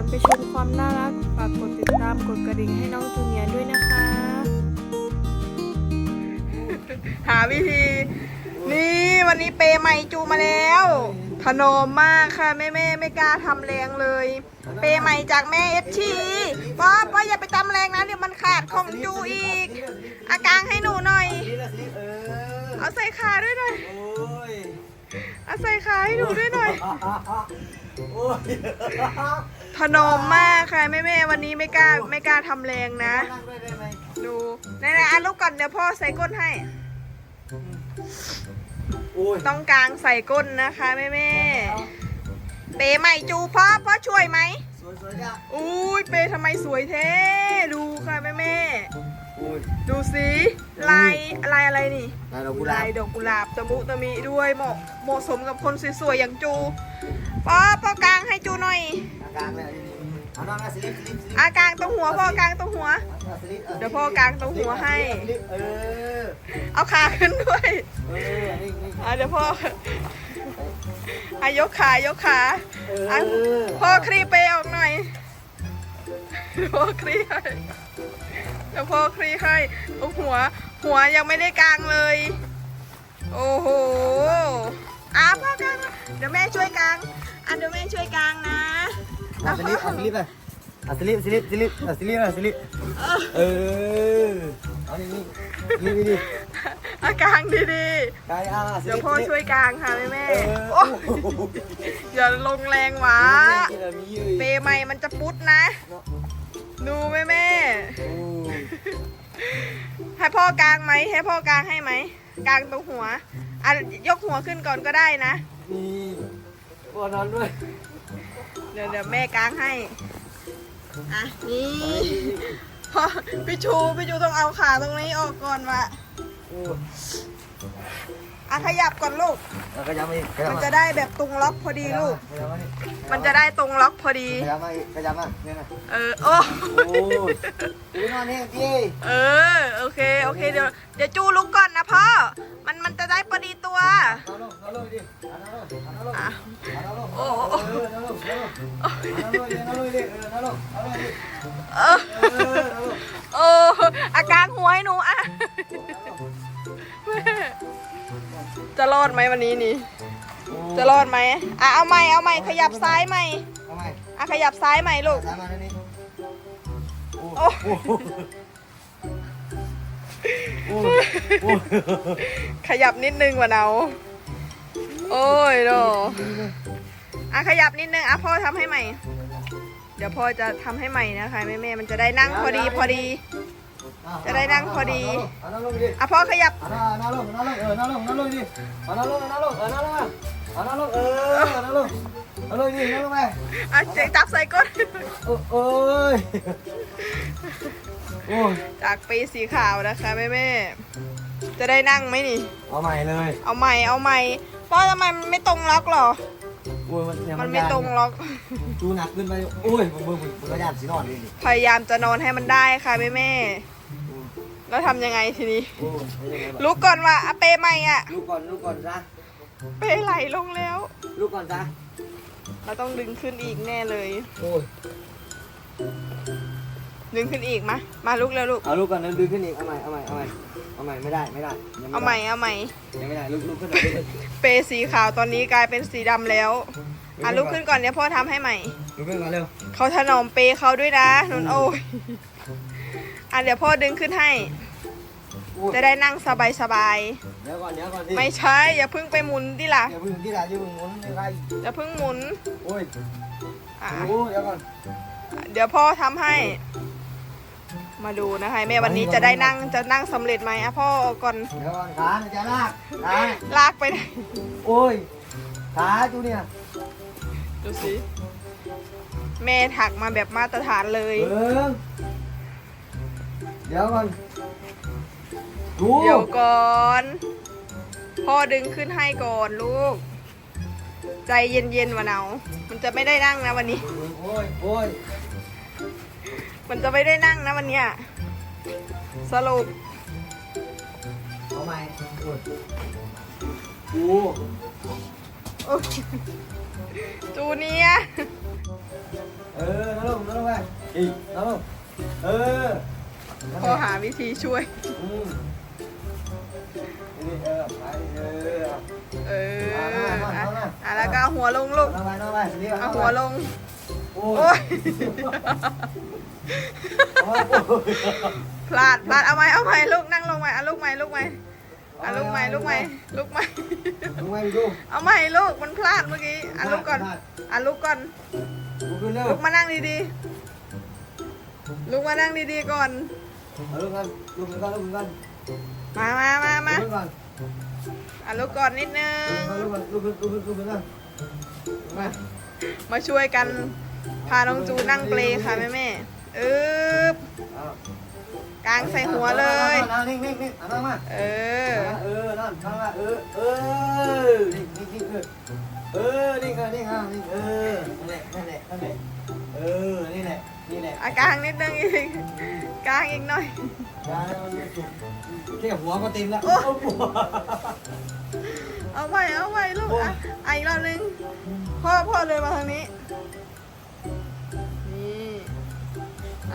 อนไปชมความน่ารักฝากกดติดตามกดกระดิ่งให้น้องจูเนียร์ด้วยนะคะ หาวิธี นี่วันนี้เปย์ใหม่จูมาแล้ว ถนอมมากค่ะแม่แม่ไม่กล้าทำแรงเลย เปย์ใหม่จากแม่เอฟชีป๊อป๊ออย่าไปทำแรงนะเดี๋ยวมันขาดของจูอีก อากางให้หนูหน่อย เอาใส่ขาด้วยหน่อย เอาใส่ขาให้หนูด้วยหน่อย โอ้ยถนอมมากค่ะแม่แม่ๆวันนี้ไม่กล้าไม่กล้าทำแรงนะ นั่งด้วยได้ไหมดูไหนๆอะลูกก่อนเดี๋ยวพ่อใส่ก้นให้ โอ้ยต้องกลางใส่ก้นนะคะแม่แม่ๆเปย์ใหม่จูพ่อพ่อช่วยไหมสวยสวยจ้ะอุ้ยเปย์ทำไมสวยเท่ดูค่ะแม่แม่โอ้ยๆดูสิลายลายอะไรนี่ นายเรากุหลาลายบดอกกุหลาบตะมุตะมิด้วยเหมาะเหมาะสมกับคนสวยๆอย่างจู พ่อพ่อกลางให้จูหน่อยกลางเลยเอาน้องนะสลิปสลิปสลิปอากลางตรงหัวพ่อกลางตรงหัว สลิปเดี๋ยวพ่อกางตรงหัวให้ เออ เอาขาขึ้นด้วยเออนี่นี่อะเดี๋ยวพ่ออายกขายกขาเออะอพ่อคลี่เปย์ออกหน่อยพ่อคลี่ให้เดี๋ยวพ่อคลี่ให้โอ้หัว หัวยังไม่ได้กางเลย โอ้โหอะพ่อกางเดี๋ยวแม่ช่วยกาง อะเดี๋ยวแม่ช่วยกางนะเอาสลิปเอาสลิปไปเอาสลิปสลิปสลิปเอาสลิปเอาสลิปเออเอานี่นี่นี่นี่นี่อากางดีกายอะๆสเดี๋ยวลิปพ่อช่วยกางค่ะแม่แม่เออโอ้โอ้โหอย่าลงแรงหวะกินอะไรมีอยู่เปย์ใหม่มันจะปุ๊ดนะดูแม่แม่โอ้ยให้พ่อกลางไหมให้พ่อกลางให้ไหมกลางตรงหัวอะยกหัวขึ้นก่อนก็ได้นะ นี่ พอนอนด้วยเดี๋ยวเดี๋ยวแม่กลางให้ อะ นี่พ่อพี่ชูพี่ชูต้องเอาขาตรงนี้ออกก่อนวะโอ้ยอะขยับก่อนลูกเอาขยับมาอีกขยับมันมาจะได้แบบตรงล็อกพอดีลูก ขยับมาอีกมันจะได้ตรงล็อกพอดี ขยับมาอีกขยับมาเนี่ยนะเออ โอ้ โอ้ยดูนอนนี่พี่เออ โอเค โอเค เดี๋ยว เดี๋ยวจูลุกก่อนนะพ่อ มันมันจะได้พอดีตัวนอนลงนอนลงดินอนลงนอนลงอะนอนลงโอ้เออนอนลงนอนลงนอนลงดินอนลงดิเออนอนลงนอนลงดิเออเออนอนลงเอออาการหัวให้หนูอะจะรอดไหมวันนี้นี่ จะรอดไหมอะเอาใหม่เอาใหม่ขยับซ้ายใหม่ทำไมอะขยับซ้ายใหม่ลูกตามมาแล้วนี่โอ้ ขยับนิดนึงวะเนาโอ้ยโดอะขยับนิดนึงอะพ่อทำให้ใหม่ เดี๋ยวพ่อจะทำให้ใหม่นะคะแม่แม่ๆมันจะได้นั่งพอดีพอดี จะได้นั่งพอดีเอานอนลงดิอะพ่อขยับเอานอนลงนอนลงเออนอนลงนอนลงดิเอานอนลงนอนลงเออนอนลงมาเอานอนลงเออนอนลงนอนลงดินอนลงไปอะจับใส่ก้นโอ้โอ้ยโอ้ย จากปีสีขาวนะคะแม่แม่ๆจะได้นั่งไหมนี่ เอาใหม่เลย เอาใหม่เอาใหม่พ่อทำไมมันไม่ตรงล็อกหรอโอ้ยมันเนี่ยมันไม่ตรงล็อกดูหนักขึ้นไปโอ้ยมึงมึงมึงมึงก็ยามสีนอนดิพยายามจะนอนให้มันได้ค่ะแม่แม่ๆแล้วทำยังไงทีนี้โอ้ยไม่ได้ไงวะลุกก่อนว่าอะเปใหม่อะลูกก่อนลูกก่อนจ้ะเปไหลลงแล้วลูกก่อนจ้ะเราต้องดึงขึ้นอีกแน่เลยโอ้ย ดึงขึ้นอีกมะมาลุกแล้วลูกเอาลูกก่อนแล้วดึงขึ้นอีกเอาใหม่เอาใหม่เอาใหม่เอาใหม่ไม่ได้ไม่ได้ยังเอาใหม่เอาใหม่ยังไม่ได้ลูกลูกขึ้นหน่อยลูกเปสีขาวตอนนี้กลายเป็นสีดำแล้วอะลุกขึ้นก่อนเดี๋ยวพ่อทำให้ใหม่ลูกขึ้นก่อนเร็วเขาถนอมเปเขาด้วยนะนนโอ้ยอะเดี๋ยวพ่อดึงขึ้นให้โอ้ยจะได้นั่งสบายสบายเดี๋ยวก่อนเดี๋ยวก่อนดิๆไม่ใช่อย่าเพิ่งไปหมุนดิล่ะอย่าเพึ่งที่ไหนอย่าเพึ่งหมุนยังไงอย่าเพิ่งหมุนโอ้ยอะโอ้ยเดี๋ยวก่อนเดี๋ยวพ่อทำให้ มาดูนะคะแม่วันนี้จะได้นั่งจะนั่งสำเร็จไหมอะพ่อเอาก่อนเดี๋ยวก่อนขาจะลากขาลากไปไหนโอ้ยขาจูเนี่ยดูสิแม่ถักมาแบบมาตรฐานเลย เออเดี๋ยวก่อนดูเดี๋ยวก่อน พ่อดึงขึ้นให้ก่อนลูก ใจเย็นๆวะเนามันจะไม่ได้นั่งนะวันนี้ โอ้ยโอ้ย มันจะไม่ได้นั่งนะวันเนี้ยสรุปเอาไหมโอ้ยจูเนียเออน้องลงน้องลงไปอีกน้องเออพอหาวิธีช่วยเออเออเอออะแล้วก็หัวลงลูกงเอาหัวลง โอ้ยพลาดพลาดเอาไหมเอาไหมลูกนั่งลงไหมเอาลูกไหมลูกไหมเอาลูกไหมลูกไหมลูกไหมลูกไหมดูเอาไหมลูกมันพลาดเมื่อกี้อะลูกก่อนอะลูกก่อนลูกมานั่งดีๆลูกมานั่งดีๆก่อนเอาลูกกันลูกขึ้นก่อนลูกขึ้นก่อนมามามามาลูกขึ้นก่อนอะลูกก่อนนิดนึงลูกขึ้นลูกขึ้นลูกขึ้นลูกก่อนมามาช่วยกัน พาน้องจูนั่งเปลค่ะแม่แม่ๆอึ๊บเอกางใส่หัวเลยนั่งนิ่งนิ่งนิ่งนั่งมาเออ เออ นั่นนั่งละเออ เออ นิ่งนิ่งนิ่งเออเออ นิ่งค่ะนิ่งค่ะนิ่งเออ นั่นแหละ นั่นแหละ นั่นแหละ เออ นี่แหละ นี่แหละอากางนิดนึงอีกกางอีกหน่อยยามันสุกแค่หัวก็เต็มแล้วโอ้เอาไว้ เอาไว้ลูกอะอีกรอบนึง พ่อ พ่อเลยมาทางนี้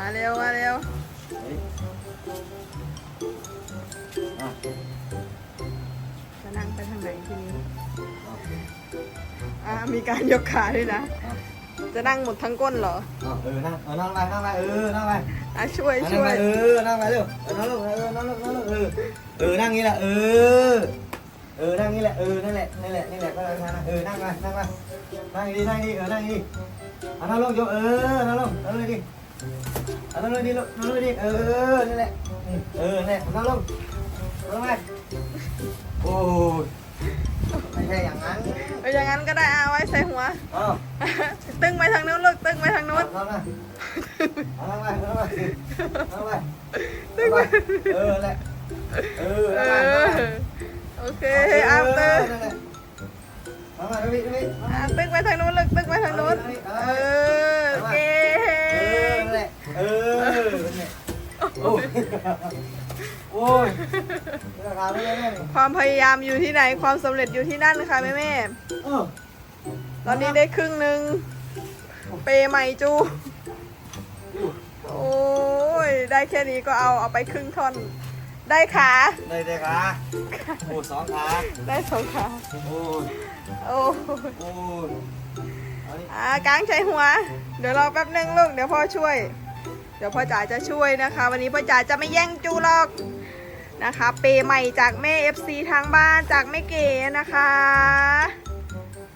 มาเร็ว มาเร็ว อะจะนั่งไปทางไหนทีนี้อะมีการยกขาด้วยนะ อะจะนั่งหมดทั้งก้นเหรอ อะเออนั่งเออนั่งไปนั่งไปเออนั่งไปอะช่วยนั่งช่วไปย เออนั่งไปเร็วเออนั่งลงเออนั่งลงนั่งลงเออเออนั่งงี้แหละเออเออนั่งงี้แหละเออนั่นแหละนั่นแหละนี่แหละก็เลยนะเออนั่งไปนั่งไปนั่งดีนั่งดีเออนั่งดีเอานั่งลงโยเออนั่งลงนั่งเลยดิ เอานั่งเลยดิลูกนั่งเลยดิเออนั่แหละเออนั่นั่งลงนั่งไปโอ้ยไม่ใช่อย่างนั้นเอาอย่างนั้นก็ได้เอาไว้ใส่หัวอ้าตึงไปทางนู้นลูกตึงไปทางนู้นเอานั่งเอานั่งไปเอานั่งไปนั่งไปนั่งไปเออแหละเออเอนั่งไปนั่งอโอเคอาตึงมามาพี่พี่อะตึงไปทางนู้นลูกตึงไปทางนู้น เออโอเค เออนั่นแหละโอ้ยโอ้ยราคาไม่ได้แน่เลยความพยายามอยู่ที่ไหนความสำเร็จอยู่ที่นั่นค่ะแม่แม่เออๆตอนนี้ได้ครึ่งหนึ่งเปย์ใหม่จู โอ้ยได้แค่นี้ก็เอาเอาไปครึ่งท่อน ได้ขา ได้เลยขาโอ้สองขาได้สองขาโอ้ยโอ้ยโอ้ยเอานี่อ่ากางใช้หัว เดี๋ยวรอแป๊บนึงลูกเดี๋ยวพ่อช่วย เดี๋ยวพ่อจ๋าจะช่วยนะคะ วันนี้พ่อจ๋าจะไม่แย่งจูหรอกนะคะ เปย์ใหม่จากแม่ FC ทางบ้านจากแม่เก๋นะคะ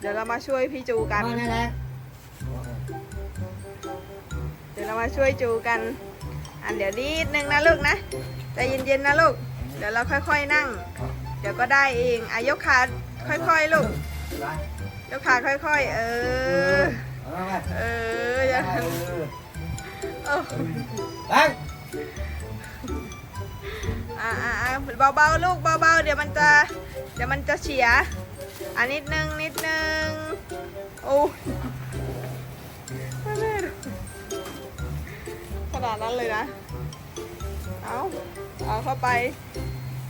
เดี๋ยวเรามาช่วยพี่จูกัน เดี๋ยวเรามาช่วยจูกัน อันเดี๋ยวนิดนึงนะลูกนะใจเย็นๆนะลูก เดี๋ยวเราค่อยๆนั่ง เดี๋ยวก็ได้เองอะยกขาค่อยๆลูกยกขาค่อยๆ เออ ตั้งอ่าอ่าเบาๆลูกเบาๆเดี๋ยวมันจะเดี๋ยวมันจะเฉียอะนิดนึงนิดนึงโอ้ยไม่ได้ดูขนาดนั้นเลยนะ เอาเอาเข้าไป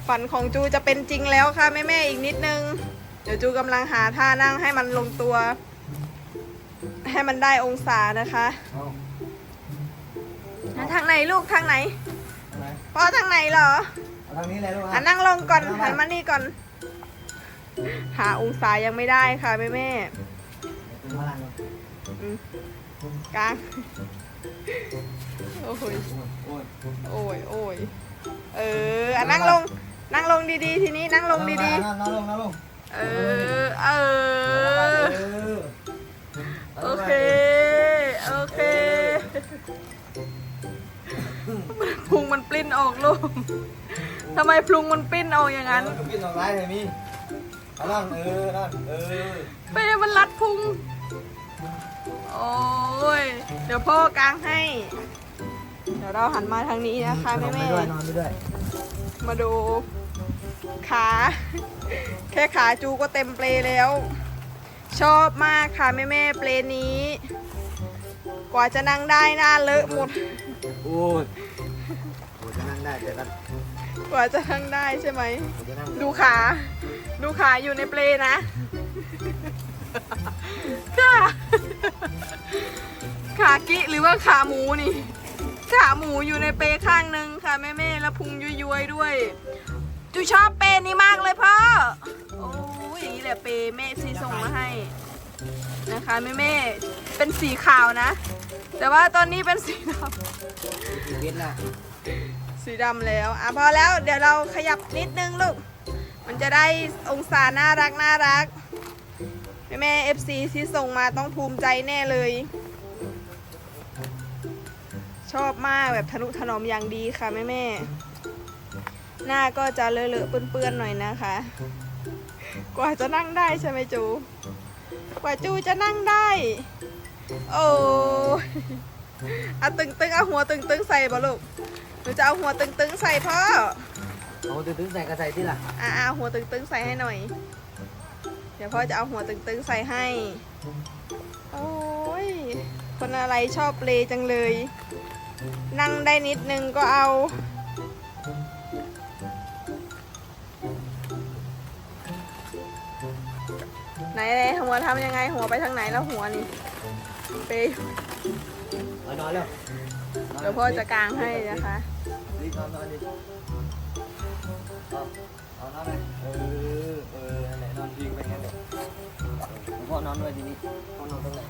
ฝันของจูจะเป็นจริงแล้วค่ะแม่แม่ๆอีกนิดนึง เดี๋ยวจูกำลังหาท่านั่งให้มันลงตัว ให้มันได้องศานะคะเอาอะ ทางไหนลูกทางไหนเอาไหนพ่อทางไหนเหรอเอาทางนี้เลยลูกอะนั่งลงก่อนหันมานี่ก่อน หาองศายังไม่ได้ค่ะแม่แม่เป็นพลังเลยๆอืมกลางโอ้ยโอ้ยโอ้ยโอ้ยเอออะนั่งลง นั่งลงดีๆ ทีนี้นั่งลงดีนั่งนั่งลงนั่งลงๆเออเออโอเค มันปลิ้นออกลูกทำไมพุงมันปลิ้นออกอย่างนั้นกินออกไรเลยมีเอานั่งเออนั่นเออเป้มันรัดพุง โอ้ย เดี๋ยวพ่อกางให้ เดี๋ยวเราหันมาทางนี้นะคะแม่นอนแม่ไปด้วยนอนไปด้วย มาดู ขา แค่ขาจูก็เต็มเปลแล้ว ชอบมากค่ะแม่แม่ๆเปลนี้ กว่าจะนั่งได้หน้าเลอะหมดโอ้ยโอ้ยจะนั่งได้แต่ก็กว่าจะนั่งได้ใช่ไหมจะนั่งดูขา ดูขาอยู่ในเปลนะขาขากิหรือว่าขาหมูนี่ ขาหมูอยู่ในเปข้างหนึ่งค่ะแม่แม่ๆแล้วพุงย้วยๆด้วย จูชอบเปนี้มากเลยพ่อ โอ้ยอย่างนี้แหละเปแม่ซีส่งมาให้ นะคะแม่แม่ๆเป็นสีขาวนะ แต่ว่าตอนนี้เป็นสีดำชีวิตนะสีดำแล้วอะพอแล้วเดี๋ยวเราขยับนิดนึงลูก มันจะได้องศาน่ารักน่ารักแม่แม่เอฟซีที่ส่งมาต้องภูมิใจแน่เลย ชอบมากแบบทนุถนอมอย่างดีค่ะแม่แม่ๆหน้าก็จะเลอะๆเปื้อนๆหน่อยนะคะ กว่าจะนั่งได้ใช่ไหมจู กว่าจูจะนั่งได้ โอ้ยเอาตึงๆเอาหัวตึงๆใส่บ่ลูกหนูจะเอาหัวตึงๆใส่พ่อเอาตื้อๆใส่กระใส่ที่ล่ะอ่าเอาหัวตึงๆใส่ให้หน่อย เดี๋ยวพ่อจะเอาหัวตึงๆใส่ให้ โอ้ยคนอะไรชอบเลจังเลย นั่งได้นิดนึงก็เอา นเลยหัวทำยังไงหัวไปทางไหนแล้วหัวนี่เปย์เอานอนเร็วเดี๋ยวพ่อจะกางให้นะคะรีบนอนนอนดิเอาเอานอนเลยเออเออนั่นแหละนอนพิงไปงั้นเดี๋ยวพ่อนอนด้วยทีนี้พ่อนอนตรงไหน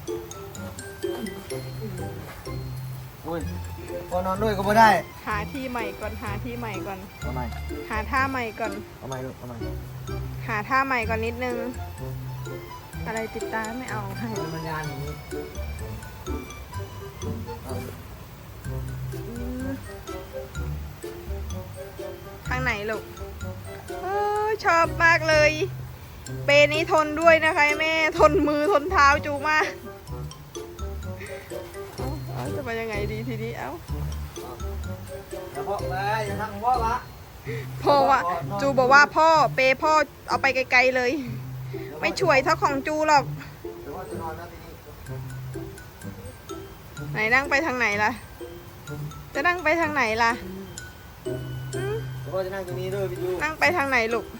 อุ้ยพ่อนอนด้วยก็ไม่ได้ หาที่ใหม่ก่อนหาที่ใหม่ก่อนทำไมหาท่าใหม่ก่อนทำไมลูกทำไมหาท่าใหม่ก่อนนิดนึง อะไรติดตาไม่เอาให้ มันยานอย่างนี้เอาอืมทางไหนลูกโอ้ยชอบมากเลย เปนี้ทนด้วยนะคะแม่ ทนมือทนเท้าจูมากเอาเอาจะไปยังไงดีทีนี้ เอ้าอย่าพ่อไปอย่าทำของพ่อละพ่อว่า จูบอกว่าพ่อ เปพ่อเอาไปไกลๆเลย ไม่ช่วยเท่าของจูหรอกเดี๋ยวพ่อจะนอนแล้วทีนี้ไหนนั่งไปทางไหนล่ะ จะนั่งไปทางไหนล่ะอืมเดี๋ยวพ่อจะนั่งตรงนี้ด้วยพี่ดูนั่งไปทางไหนลูกเ